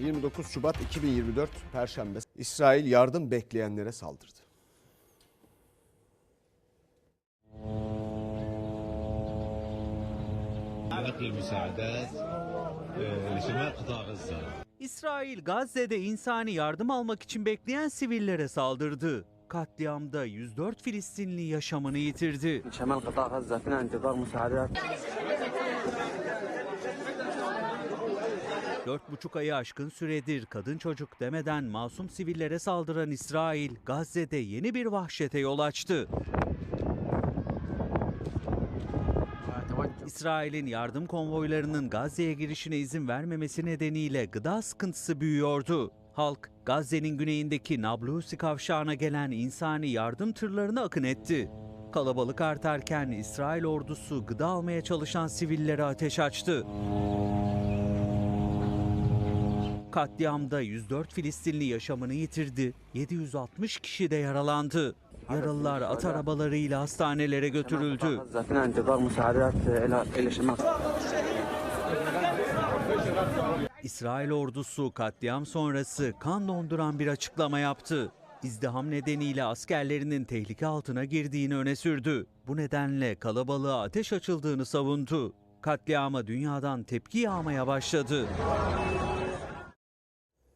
29 Şubat 2024 Perşembe İsrail yardım bekleyenlere saldırdı. İsrail Gazze'de insani yardım almak için bekleyen sivillere saldırdı. Katliamda 104 Filistinli yaşamını yitirdi. 4,5 ayı aşkın süredir kadın çocuk demeden masum sivillere saldıran İsrail, Gazze'de yeni bir vahşete yol açtı. İsrail'in yardım konvoylarının Gazze'ye girişine izin vermemesi nedeniyle gıda sıkıntısı büyüyordu. Halk, Gazze'nin güneyindeki Nablusi kavşağına gelen insani yardım tırlarına akın etti. Kalabalık artarken İsrail ordusu gıda almaya çalışan sivillere ateş açtı. Katliamda 104 Filistinli yaşamını yitirdi. 760 kişi de yaralandı. Yaralılar at arabalarıyla hastanelere götürüldü. İsrail ordusu katliam sonrası kan donduran bir açıklama yaptı. İzdiham nedeniyle askerlerinin tehlike altına girdiğini öne sürdü. Bu nedenle kalabalığa ateş açıldığını savundu. Katliama dünyadan tepki yağmaya başladı.